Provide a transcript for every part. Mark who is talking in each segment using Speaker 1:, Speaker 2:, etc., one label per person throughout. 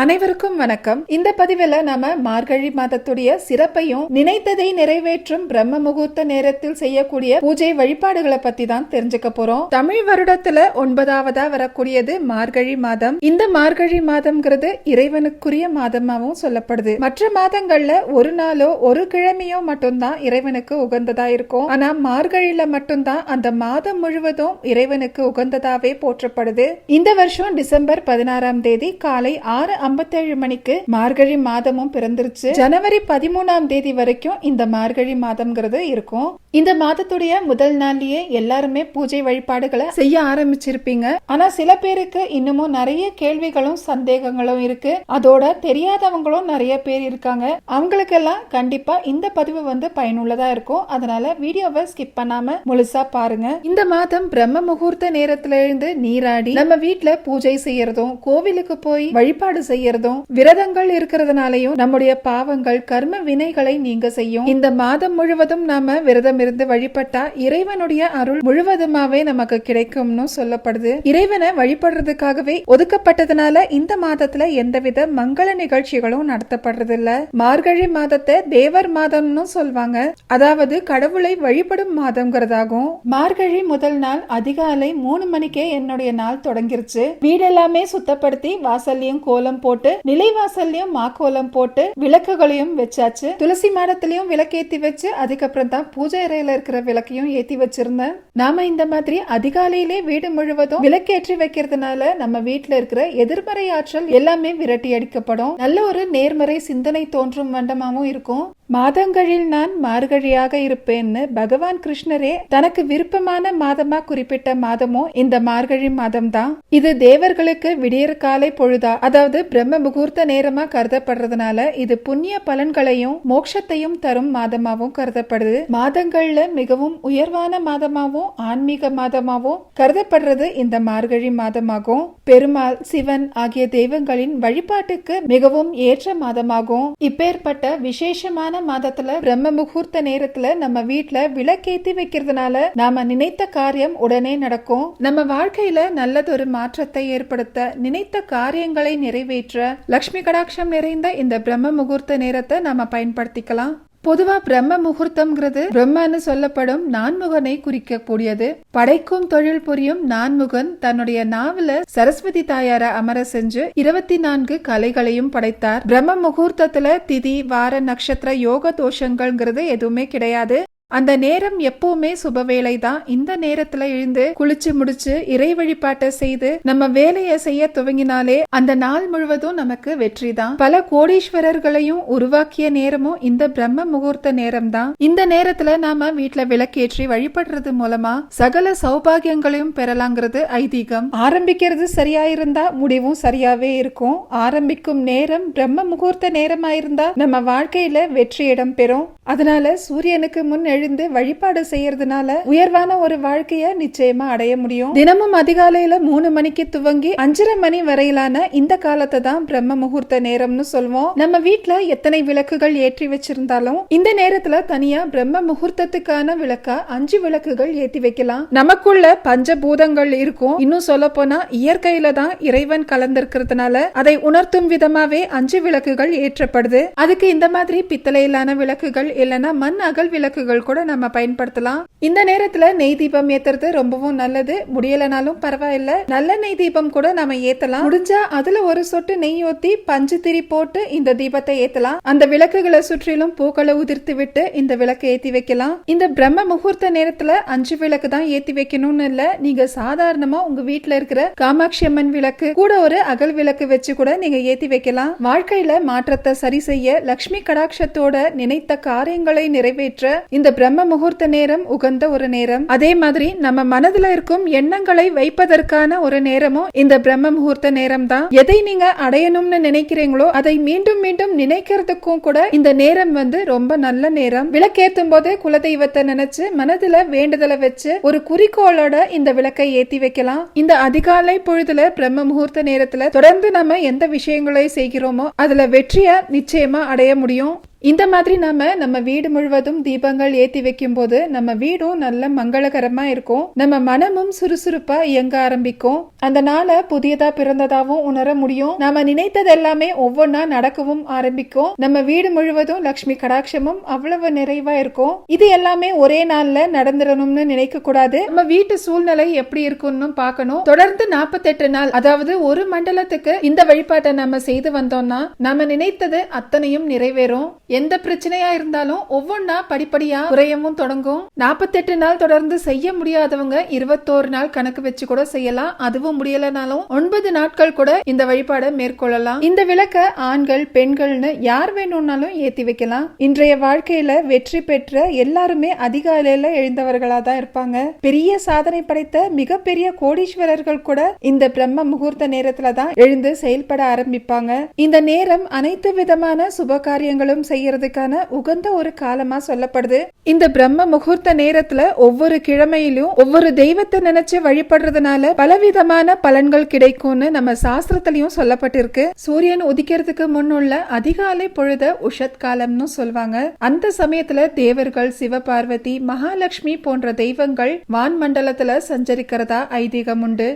Speaker 1: அனைவருக்கும் வணக்கம். இந்த பதிவில் நாம மார்கழி மாதத்துடைய சிறப்பையும் நினைத்ததை நிறைவேற்றும் பிரம்ம முகூர்த்த நேரத்தில் செய்யக்கூடிய பூஜை வழிபாடுகளை பத்தி தான் தெரிஞ்சுக்க போறோம். தமிழ் வருடத்துல ஒன்பதாவதா வரக்கூடியது மார்கழி மாதம். இந்த மார்கழி மாதம்ங்கிறது இறைவனுக்குரிய மாதமாகவும் சொல்லப்படுது. மற்ற மாதங்கள்ல ஒரு நாளோ ஒரு கிழமையோ மட்டும்தான் இறைவனுக்கு உகந்ததா இருக்கும். ஆனா மார்கழியில மட்டும்தான் அந்த மாதம் முழுவதும் இறைவனுக்கு உகந்ததாவே போற்றப்படுது. இந்த வருஷம் டிசம்பர் பதினாறாம் தேதி காலை ஆறு ஐம்பத்தேழு மணிக்கு மார்கழி மாதமும் பிறந்துருச்சு. ஜனவரி பதிமூணாம் தேதி வரைக்கும் இந்த மார்கழி மாதம்ங்கிறது இருக்கும். இந்த மாதத்துடைய முதல் நாள்லயே எல்லாருமே பூஜை வழிபாடுகளை செய்ய ஆரம்பிச்சிருப்பீங்க. ஆனா சில பேருக்கு இன்னமும் நிறைய கேள்விகளும் சந்தேகங்களும் இருக்கு. அதோட தெரியாதவங்களும் நிறைய பேர் இருக்காங்க. அவங்களுக்கெல்லாம் கண்டிப்பா இந்த பதிவு வந்து பயனுள்ளதா இருக்கும். அதனால வீடியோவை ஸ்கிப் பண்ணாம முழுசா பாருங்க. இந்த மாதம் பிரம்ம முகூர்த்த நேரத்துல இருந்து நீராடி நம்ம வீட்டுல பூஜை செய்யறதும் கோவிலுக்கு போய் வழிபாடு செய்யறதும் விரதங்கள் இருக்கிறதுனாலயும் நம்முடைய பாவங்கள் கர்ம வினைகளை நீங்க செய்யும். இந்த மாதம் முழுவதும் நாம விரதம் இருந்து வழிபட்டா இறைவனுடைய அருள் முழுவதுமாவே நமக்கு கிடைக்கும்னு சொல்லப்படுது. இறைவனை வழிபடுறதுக்காகவே ஒதுக்கப்பட்டதுனால இந்த மாதத்துல எந்தவித மங்கள நிகழ்ச்சிகளும் நடத்தப்படுறது இல்ல மார்கழி மாதத்தை தேவர் மாதம்னு சொல்வாங்க. அதாவது கடவுளை வழிபடும் மாதம்ங்கிறதாகும். மார்கழி முதல் நாள் அதிகாலை மூணு மணிக்கே என்னுடைய நாள் தொடங்கிருச்சு. வீடெல்லாமே சுத்தப்படுத்தி வாசல்லையும் கோலம் போட்டு நிலைவாசல்லையும் மாக்கோலம் போட்டு விளக்குகளையும் வச்சாச்சு. துளசி மாடத்திலையும் விளக்கேத்தி வச்சு அதுக்கப்புறம் தான் பூஜை அறையில இருக்கிற விளக்கையும் ஏத்தி வச்சிருந்தேன். நாம இந்த மாதிரி அதிகாலையிலே வீடு முழுவதும் விளக்கேற்றி வைக்கிறதுனால நம்ம வீட்டுல இருக்கிற எதிர்மறை ஆற்றல் எல்லாமே விரட்டி அடிக்கப்படும். நல்ல ஒரு நேர்மறை சிந்தனை தோன்றும் வண்டமாவும் இருக்கும். மாதங்களில் நான் மார்கழியாக இருப்பேன்னு பகவான் கிருஷ்ணரே தனக்கு விருப்பமான மாதமா குறிப்பிட்ட மாதமும் இந்த மார்கழி மாதம் தான் இது தேவர்களுக்கு விடியற் காலை பொழுதா? அதாவது பிரம்ம முகூர்த்த நேரமா கருதப்படுறதுனால இது புண்ணிய பலன்களையும் மோட்சத்தையும் தரும் மாதமாவும் கருதப்படுது. மாதங்கள்ல மிகவும் உயர்வான மாதமாவும் ஆன்மீக மாதமாவும் கருதப்படுறது இந்த மார்கழி மாதமாகும். பெருமாள் சிவன் ஆகிய தெய்வங்களின் வழிபாட்டுக்கு மிகவும் ஏற்ற மாதமாகும். இப்பேற்பட்ட விசேஷமான மாதத்துல பிரம்ம முகூர்த்த நேரத்துல நம்ம வீட்டுல விளக்கேத்தி வைக்கிறதுனால நாம நினைத்த காரியம் உடனே நடக்கும். நம்ம வாழ்க்கையில நல்லதொரு மாற்றத்தை ஏற்படுத்த நினைத்த காரியங்களை நிறைவேற்ற லக்ஷ்மி கடாட்சம் நிறைந்த இந்த பிரம்ம முகூர்த்த நேரத்தை நாம பயன்படுத்திக்கலாம். பொதுவா பிரம்ம முகூர்த்தம்ங்கிறது பிரம்மன்னு சொல்லப்படும் நான்முகனை குறிக்கக்கூடியது. படைக்கும் தொழில் புரியும் நான்முகன் தன்னுடைய நாவல சரஸ்வதி தாயார அமர செஞ்சு இருபத்தி நான்கு கலைகளையும் படைத்தார். பிரம்ம முகூர்த்தத்துல திதி வார நட்சத்திர யோக தோஷங்கள்ங்கிறது எதுவுமே கிடையாது. அந்த நேரம் எப்பவுமே சுபவேளை தான் இந்த நேரத்துல எழுந்து குளிச்சு முடிச்சு இறை வழிபாட்டை செய்து நம்ம வேலையை செய்ய துவங்கினாலே அந்த நாள் முழுவதும் நமக்கு வெற்றி தான் பல கோடீஸ்வரர்களையும் உருவாக்கிய நேரமும் இந்த பிரம்ம முகூர்த்த நேரம் தான் இந்த நேரத்துல நாம வீட்டுல விளக்கேற்றி வழிபடுறது மூலமா சகல சௌபாகியங்களையும் பெறலாங்கிறது ஐதீகம். ஆரம்பிக்கிறது சரியா இருந்தா முடிவும் சரியாவே இருக்கும். ஆரம்பிக்கும் நேரம் பிரம்ம முகூர்த்த நேரமா இருந்தா நம்ம வாழ்க்கையில வெற்றி இடம் பெறும். அதனால சூரியனுக்கு முன் எழுந்து வழிபாடு செய்யறதுனால உயர்வான ஒரு வாழ்க்கைய நிச்சயமா அடைய முடியும். தினமும் அதிகாலையில மூணு மணிக்கு துவங்கி அஞ்சரை மணி வரையிலான இந்த காலத்தை தான் பிரம்ம முகூர்த்த நேரம்னு சொல்வோம். நம்ம வீட்டுல எத்தனை விளக்குகள் ஏற்றி வச்சிருந்தாலும் இந்த நேரத்துல தனியா பிரம்ம முகூர்த்தத்துக்கான விளக்கா அஞ்சு விளக்குகள் ஏத்தி வைக்கலாம். நமக்குள்ள பஞ்சபூதங்கள் இருக்கும். இன்னும் சொல்ல போனா இயற்கையில தான் இறைவன் கலந்திருக்கிறதுனால அதை உணர்த்தும் விதமாவே அஞ்சு விளக்குகள் ஏற்றப்படுது. அதுக்கு இந்த மாதிரி பித்தளையிலான விளக்குகள் இல்லைன்னா மண் அகல் விளக்குகள் கூட நம்ம பயன்படுத்தலாம். இந்த நேரத்துல நெய் தீபம் ஏத்துறது ரொம்பவும் நல்லது. முடியலனாலும் பரவாயில்ல. நல்ல நெய் தீபம் கூட நம்ம ஏத்தலாம். முடிஞ்சா அதுல ஒரு சொட்டு நெய் ஊத்தி பஞ்சு திரி போட்டு இந்த தீபத்தை ஏத்தலாம். அந்த விளக்குகளை சுற்றிலும் பூக்களை உதிர்த்து விட்டு இந்த விளக்கு ஏத்தி வைக்கலாம். இந்த பிரம்ம முகூர்த்த நேரத்துல அஞ்சு விளக்கு தான் ஏத்தி வைக்கணும்னு இல்ல. நீங்க சாதாரணமா உங்க வீட்டுல இருக்கிற காமாட்சி அம்மன் விளக்கு கூட ஒரு அகல் விளக்கு வச்சு கூட நீங்க ஏத்தி வைக்கலாம். வாழ்க்கையில மாற்றத்தை சரி செய்ய லக்ஷ்மி கடாட்சத்தோட நினைத்த காரியங்களை நிறைவேற்ற இந்த பிரம்ம முகூர்த்த நேரம் உகந்த ஒரு நேரம். அதே மாதிரி நம்ம மனதுல இருக்கும் எண்ணங்களை வைப்பதற்கான ஒரு நேரமும் இந்த பிரம்ம முகூர்த்த நேரம் தான் எதை நீங்க அடையணும்னு நினைக்கிறீங்களோ அதை மீண்டும் மீண்டும் நினைக்கிறதுக்கும் கூட இந்த நேரம் வந்து ரொம்ப நல்ல நேரம். விளக்கேத்தும் போது குலதெய்வத்தை நினைச்சு மனதுல வேண்டுதலை வச்சு ஒரு குறிக்கோளோட இந்த விளக்கை ஏத்தி வைக்கலாம். இந்த அதிகாலை பொழுதுல பிரம்ம முகூர்த்த நேரத்துல தொடர்ந்து நம்ம எந்த விஷயங்களை செய்கிறோமோ அதுல வெற்றிய நிச்சயமா அடைய முடியும். இந்த மாதிரி நாம நம்ம வீடு முழுவதும் தீபங்கள் ஏத்தி வைக்கும் போது நம்ம வீடும் நல்ல மங்களகரமா இருக்கும். நம்ம மனமும் சுறுசுறுப்பா இயங்க ஆரம்பிக்கும். அந்த நாளை புதியதா பிறந்ததாவும் உணர முடியும். நாம நினைத்தது எல்லாமே ஒவ்வொன்னா நடக்கவும் ஆரம்பிக்கும். நம்ம வீடு முழுவதும் லக்ஷ்மி கடாட்சமும் அவ்வளவு நிறைவா இருக்கும். இது எல்லாமே ஒரே நாள்ல நடந்துடணும்னு நினைக்க கூடாது நம்ம வீட்டு சூழ்நிலை எப்படி இருக்கும்னு பார்க்கணும். தொடர்ந்து 48 நாள் அதாவது ஒரு மண்டலத்துக்கு இந்த வழிபாட்டை நம்ம செய்து வந்தோம்னா நாம நினைத்தது அத்தனையும் நிறைவேறும். எந்த பிரச்சனையா இருந்தாலும் ஒவ்வொன்னா படிப்படியா குறையவும் தொடங்கும். 48 நாள் தொடர்ந்து செய்ய முடியாதவங்க இருபத்தோரு நாள் கணக்கு வச்சு கூட செய்யலாம். அதுவும் முடியலனாலும் ஒன்பது நாட்கள் கூட இந்த வழிபாடை மேற்கொள்ளலாம். இந்த விளக்க ஆண்கள் பெண்கள்னு யார் வேணும்னாலும் ஏத்தி வைக்கலாம். இன்றைய வாழ்க்கையில வெற்றி பெற்ற எல்லாருமே அதிகாலையில எழுந்தவர்களா தான் இருப்பாங்க. பெரிய சாதனை படைத்த மிகப்பெரிய கோடீஸ்வரர்கள் கூட இந்த பிரம்ம முகூர்த்த நேரத்துல தான் எழுந்து செயல்பட ஆரம்பிப்பாங்க. இந்த நேரம் அனைத்து விதமான சுப காரியங்களும் செய்ய செய்யறதுக்கான உகந்த ஒரு காலமா சொல்லப்படுது. இந்த பிரம்ம முகூர்த்த நேரத்துல ஒவ்வொரு கிழமையிலும் ஒவ்வொரு தெய்வத்தை நினைச்சு வழிபடுறதுனால பலவிதமான பலன்கள் கிடைக்கும்னு நம்ம சாஸ்திரத்திலயும் சொல்லப்பட்டிருக்கு. சூரியன் உதிக்கிறதுக்கு முன்னுள்ள அதிகாலை பொழுத உஷத் காலம்னு சொல்லுவாங்க அந்த சமயத்துல தேவர்கள் சிவபார்வதி மகாலட்சுமி போன்ற தெய்வங்கள் வான் மண்டலத்துல சஞ்சரிக்கிறதா ஐதீகம் உண்டு.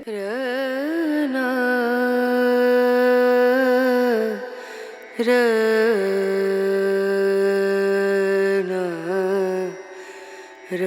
Speaker 1: Renu,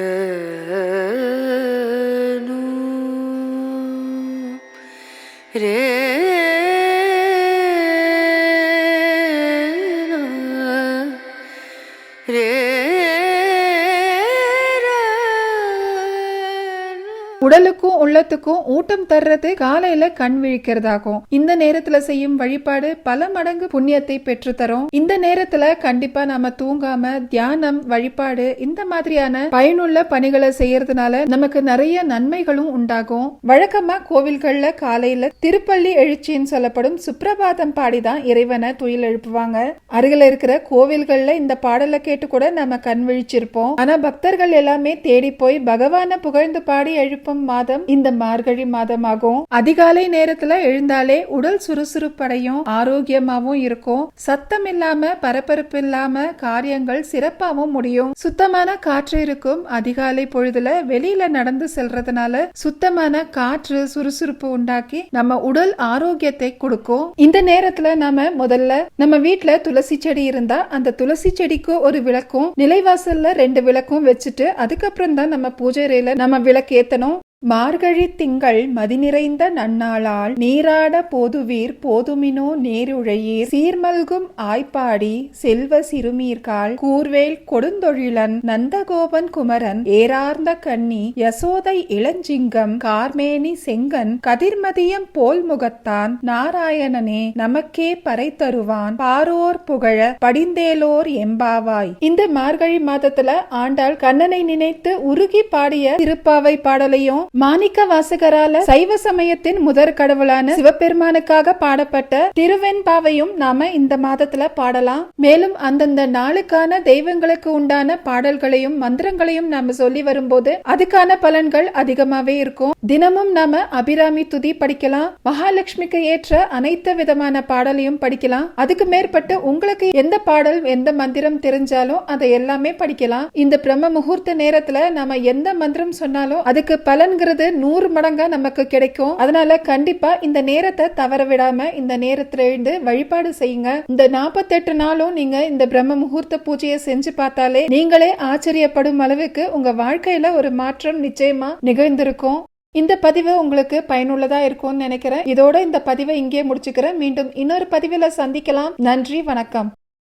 Speaker 1: உடலுக்கும் உள்ளத்துக்கும் ஊட்டம் தர்றது காலையில கண் விழிக்கிறதாகும். இந்த நேரத்துல செய்யும் வழிபாடு பல மடங்கு புண்ணியத்தை பெற்று தரும் இந்த நேரத்துல கண்டிப்பா நாம தூங்காம தியானம் வழிபாடு இந்த மாதிரியான பயனுள்ள பணிகளை செய்யறதுனால நமக்கு நிறைய நன்மைகளும் உண்டாகும். வழக்கமா கோவில்கள்ல காலையில திருப்பள்ளி எழுச்சின்னு சொல்லப்படும் சுப்பிரபாதம் பாடிதான் இறைவனை துயில் எழுப்புவாங்க. அருகில இருக்கிற கோவில்கள்ல இந்த பாடலை கேட்டு கூட நம்ம கண் விழிச்சிருப்போம். ஆனா பக்தர்கள் எல்லாமே தேடி போய் பகவான புகழ்ந்து பாடி எழுப்பும். மாதம். இந்த மார்கழி மாதமாகும் அதிகாலை நேரத்துல எழுந்தாலே உடல் சுறுசுறுப்படையும் ஆரோக்கியமாவும் இருக்கும். சத்தம் இல்லாம பரபரப்பு இல்லாம காரியங்கள் சிறப்பாவும் முடியும். சுத்தமான காற்று இருக்கும். அதிகாலை பொழுதுல வெளியில நடந்து செல்றதுனால சுத்தமான காற்று சுறுசுறுப்பு உண்டாக்கி நம்ம உடல் ஆரோக்கியத்தை கொடுக்கும். இந்த நேரத்துல நாம முதல்ல நம்ம வீட்டுல துளசி செடி இருந்தா அந்த துளசி செடிக்கு ஒரு விளக்கும் நிலைவாசல்ல ரெண்டு விளக்கும் வச்சுட்டு அதுக்கப்புறம் தான் நம்ம பூஜை அறையில நம்ம விளக்கு ஏத்தணும். மார்கழி திங்கள் மதி நிறைந்த நன்னாளால் நீராட போதுவீர் போதுமினோ நேருழையீர். சீர்மல்கும் ஆய்ப்பாடி செல்வ சிறுமீர்கால் கூர்வேல் கொடுந்தொழிலன் நந்தகோபன் குமரன் ஏரார்ந்த கண்ணி யசோதை இளஞ்சிங்கம் கார்மேனி செங்கன் கதிர்மதியம் போல் முகத்தான் நாராயணனே நமக்கே பறை தருவான். பாரோர் புகழ படிந்தேலோர் எம்பாவாய். இந்த மார்கழி மாதத்துல ஆண்டாள் கண்ணனை நினைத்து உருகி பாடிய திருப்பாவை பாடலையும் மாணிக்க வாசகரால சைவ சமயத்தின் முதற் கடவுளான சிவபெருமானுக்காக பாடப்பட்ட திருவெண்பாவையும் நாம இந்த மாதத்துல பாடலாம். மேலும் அந்தந்த நாளுக்கான தெய்வங்களுக்கு உண்டான பாடல்களையும் மந்திரங்களையும் நாம சொல்லி வரும்போது அதுக்கான பலன்கள் அதிகமாவே இருக்கும். தினமும் நாம அபிராமி துதி படிக்கலாம். மகாலட்சுமிக்கு ஏற்ற அனைத்து விதமான பாடலையும் படிக்கலாம். அதுக்கு மேற்பட்டு உங்களுக்கு எந்த பாடல் எந்த மந்திரம் தெரிஞ்சாலும் அதை எல்லாமே படிக்கலாம். இந்த பிரம்ம முகூர்த்த நேரத்துல நாம எந்த மந்திரம் சொன்னாலும் அதுக்கு பலன்கிறது நூறு மடங்கா நமக்கு கிடைக்கும். அதனால கண்டிப்பா இந்த நேரத்தை தவற விடாம இந்த நேரத்துல எழுந்து வழிபாடு செய்யுங்க. இந்த நாற்பத்தெட்டு நாளும் நீங்க இந்த பிரம்ம முகூர்த்த பூஜையை செஞ்சு பார்த்தாலே நீங்களே ஆச்சரியப்படும் அளவுக்கு உங்க வாழ்க்கையில ஒரு மாற்றம் நிச்சயமா நிகழ்ந்திருக்கும். இந்த பதிவு உங்களுக்கு பயனுள்ளதா இருக்கும்னு நினைக்கிறேன். இதோட இந்த பதிவை இங்கே முடிச்சுக்கிறேன். மீண்டும் இன்னொரு பதிவில் சந்திக்கலாம். நன்றி வணக்கம்.